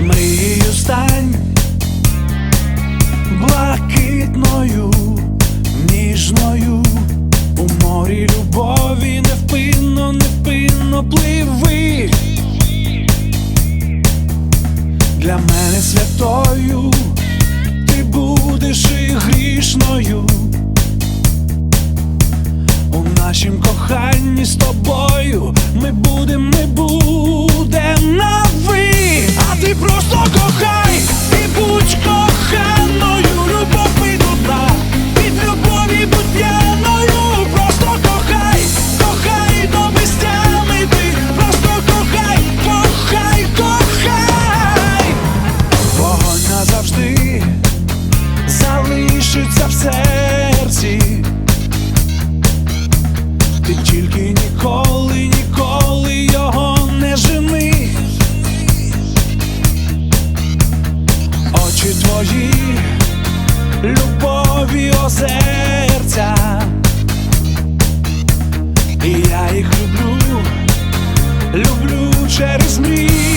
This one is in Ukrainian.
Мрією стань блакитною, ніжною, у морі любові невпинно, невпинно пливи. Для мене святою ти будеш і грішною. У нашім коханні з тобою ми будем, ми будем Ти тільки ніколи, ніколи його не жени. Очі твої, любові озерця. І я їх люблю, люблю через мрії.